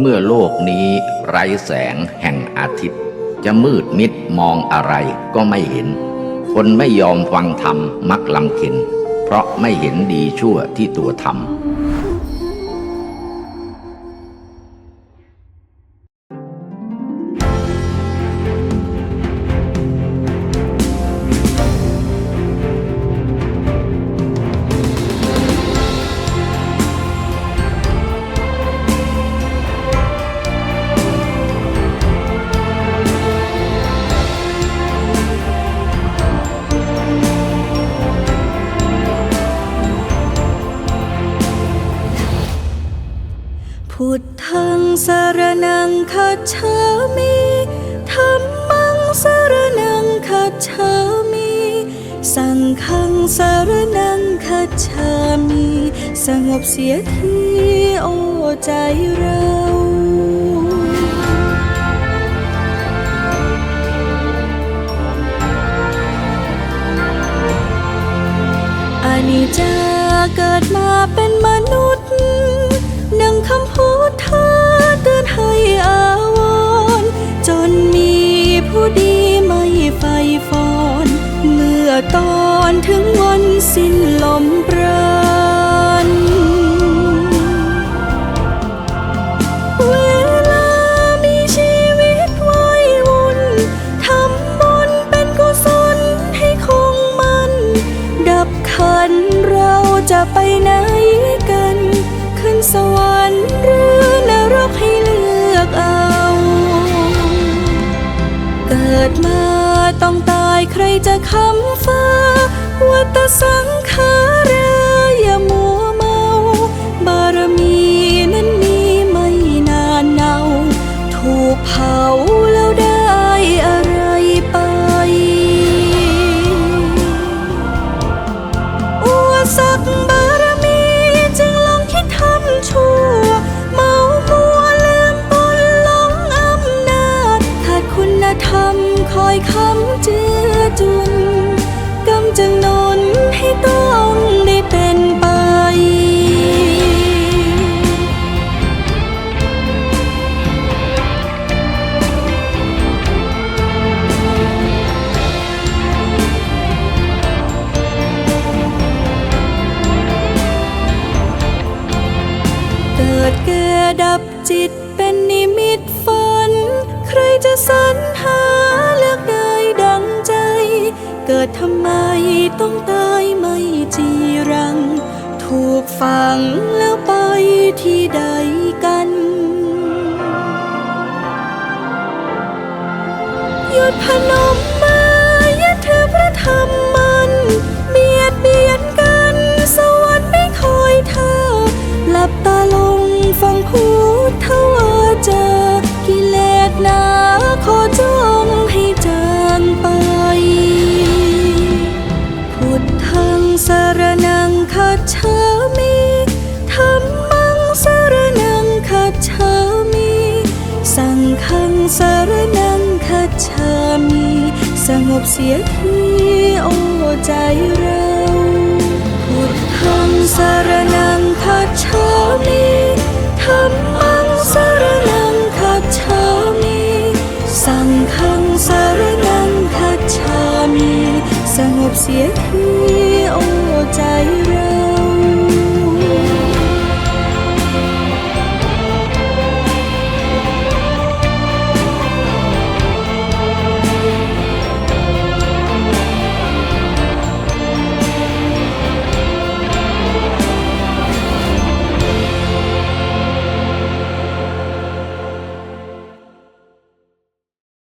เมื่อโลกนี้ไร้แสงแห่งอาทิตย์ จะมืดมิดมองอะไรก็ไม่เห็น คนไม่ยอมฟังธรรมมักลำเค็นเพราะไม่เห็นดีชั่วที่ตัวทำ พุทธังสารนังคัจฉามิธรรมังสารนังคัจฉามิ สังฆังสารนังคัจฉามิ สงบเสียทีโอใจเราอานิจจาเกิดมาเป็นมนุษย์ คำพูดเธอเตือนให้อาวรจนมีผู้ดีไม่ไฟฟอน เมื่อตอนถึงวันสิ้นลมปราณเวลามีชีวิตไว้วุ่นทำบุญเป็นกุศลให้คงมัน ดับขันเราจะไปไหนกัน ขึ้นสวรรค์ ดมาต้องตายใครจะคำฟ้าวัตสังขาร คำเจือจุนกำจึงหนนให้ต้องได้เป็นไป เกิดแก่ดับจิตเป็นนิมิตฝัน ใครจะสรรหา เกิดทำไมต้องตายไม่จีรัง ถูกฝังแล้วไปที่ใดกัน หยุดพนมมือยึดถือพระธรรมมันเบียดเบียนกัน สวรรค์ไม่คอยเธอ หลับตาลงฟังพู สงบเสียทีโอ้ใจเราพุทธังสารนังคัจฉามิธรรมังสารนังคัจฉามิสังฆังสารนังคัจฉามิสงบเสียที